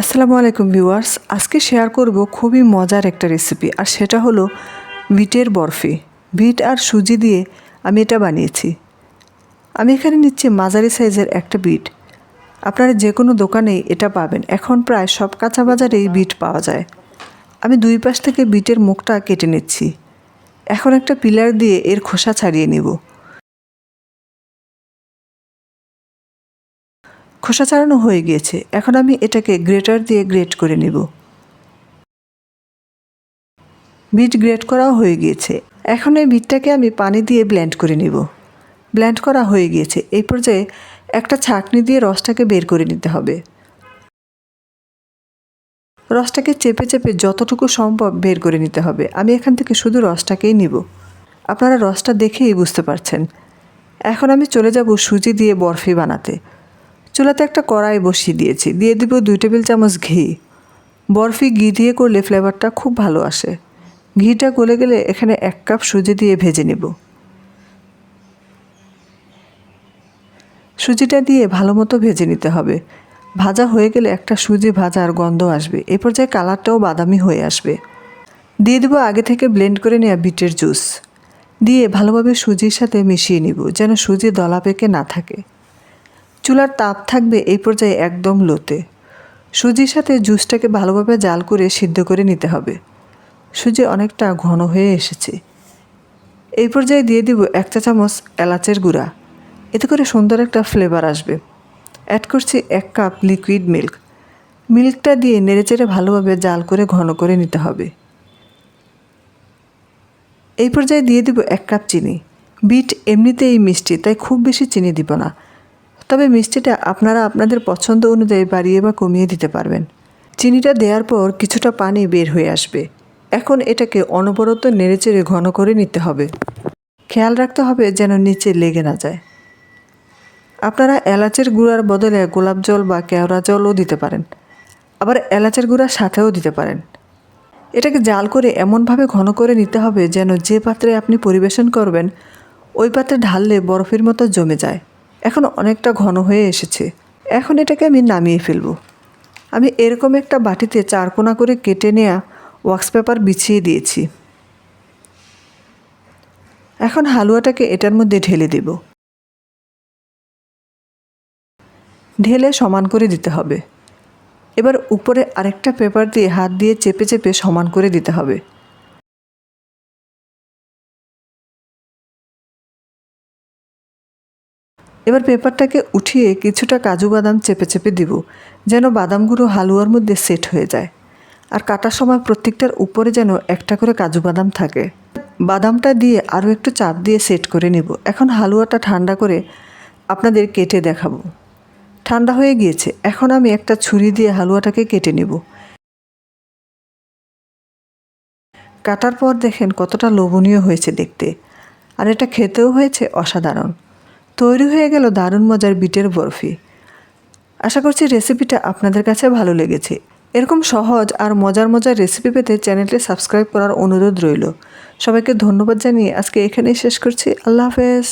আসসালামু আলাইকুম ভিউয়ার্স, আজকে শেয়ার করব খুবই মজার একটা রেসিপি আর সেটা হলো বিটের বরফি। বিট আর সুজি দিয়ে আমি এটা বানিয়েছি। আমি এখানে নিচ্ছি মাঝারি সাইজের একটা বিট। আপনারা যে কোনো দোকানেই এটা পাবেন। এখন প্রায় সব কাঁচা বাজারেই বিট পাওয়া যায়। আমি দুই পাশ থেকে বিটের মুখটা কেটে নিচ্ছি। এখন একটা পিলার দিয়ে এর খোসা ছাড়িয়ে নিব। খোসা ছাড়ানো হয়ে গিয়েছে। এখন আমি এটাকে গ্রেটার দিয়ে গ্রেট করে নেব। বিট গ্রেট করাও হয়ে গিয়েছে। এখন এই বিটটাকে আমি পানি দিয়ে ব্লেন্ড করে নিব। ব্লেন্ড করা হয়ে গিয়েছে। এই পর্যায়ে একটা ছাঁকনি দিয়ে রসটাকে বের করে নিতে হবে। রসটাকে চেপে চেপে যতটুকু সম্ভব বের করে নিতে হবে। আমি এখান থেকে শুধু রসটাকেই নিব। আপনারা রসটা দেখেই বুঝতে পারছেন। এখন আমি চলে যাব সুজি দিয়ে বরফি বানাতে। চুলাতে একটা কড়াই বসিয়ে দিয়েছি। দিয়ে দিব দুই টেবিল চামচ ঘি। বরফি ঘি দিয়ে করলে ফ্লেভারটা খুব ভালো আসে। ঘিটা গলে গেলে এখানে এক কাপ সুজি দিয়ে ভেজে নেব। সুজিটা দিয়ে ভালো মতো ভেজে নিতে হবে। ভাজা হয়ে গেলে একটা সুজি ভাজার গন্ধ আসবে। এ পর্যায়ে কালারটাও বাদামি হয়ে আসবে। দিয়ে দেবো আগে থেকে ব্লেন্ড করে নেওয়া বিটের জুস। দিয়ে ভালোভাবে সুজির সাথে মিশিয়ে নিব, যেন সুজি দলা পেকে না থাকে। চুলার তাপ থাকবে এই পর্যায়ে একদম লোতে। সুজির সাথে জুসটাকে ভালোভাবে জাল করে সিদ্ধ করে নিতে হবে। সুজি অনেকটা ঘন হয়ে এসেছে। এই পর্যায়ে দিয়ে দিব এক চা চামচ এলাচের গুঁড়া। এতে করে সুন্দর একটা ফ্লেভার আসবে। অ্যাড করছি এক কাপ লিকুইড মিল্ক। মিল্কটা দিয়ে নেড়েচেড়ে ভালোভাবে জাল করে ঘন করে নিতে হবে। এই পর্যায়ে দিয়ে দিব এক কাপ চিনি। বিট এমনিতেই মিষ্টি, তাই খুব বেশি চিনি দিব না। তবে মিষ্টিটা আপনারা আপনাদের পছন্দ অনুযায়ী বাড়িয়ে বা কমিয়ে দিতে পারবেন। চিনিটা দেওয়ার পর কিছুটা পানি বের হয়ে আসবে। এখন এটাকে অনবরত নেড়েচেড়ে ঘন করে নিতে হবে। খেয়াল রাখতে হবে যেন নিচে লেগে না যায়। আপনারা এলাচের গুঁড়ার বদলে গোলাপ জল বা কেওড়া জলও দিতে পারেন। আবার এলাচের গুঁড়া সাথেও দিতে পারেন। এটাকে জাল করে এমনভাবে ঘন করে নিতে হবে যেন যে পাত্রে আপনি পরিবেশন করবেন, ওই পাত্রে ঢাললে বরফের মতো জমে যায়। এখন অনেকটা ঘন হয়ে এসেছে। এখন এটাকে আমি নামিয়ে ফেলব। আমি এরকম একটা বাটিতে চারকোনা করে কেটে নেওয়া ওয়াক্স পেপার বিছিয়ে দিয়েছি। এখন হালুয়াটাকে এটার মধ্যে ঢেলে দেব। ঢেলে সমান করে দিতে হবে। এবার উপরে আরেকটা পেপার দিয়ে হাত দিয়ে চেপে চেপে সমান করে দিতে হবে। এবার পেপারটাকে উঠিয়ে কিছুটা কাজু বাদাম চেপে চেপে দিব, যেন বাদামগুলো হালুয়ার মধ্যে সেট হয়ে যায়। আর কাটার সময় প্রত্যেকটার উপরে যেন একটা করে কাজু বাদাম থাকে। বাদামটা দিয়ে আরও একটু চাপ দিয়ে সেট করে নেব। এখন হালুয়াটা ঠান্ডা করে আপনাদের কেটে দেখাবো। ঠান্ডা হয়ে গিয়েছে, এখন আমি একটা ছুরি দিয়ে হালুয়াটাকে কেটে নেব। কাটার পর দেখেন কতটা লোভনীয় হয়েছে দেখতে। আর এটা খেতেও হয়েছে অসাধারণ। তৈরি হয়ে গেল দারুণ মজার বিটের বরফি। আশা করছি রেসিপিটা আপনাদের কাছে ভালো লেগেছে। এরকম সহজ আর মজার মজার রেসিপি পেতে চ্যানেলটি সাবস্ক্রাইব করার অনুরোধ রইল। সবাইকে ধন্যবাদ জানিয়ে আজকে এখানেই শেষ করছি। আল্লাহ হাফেজ।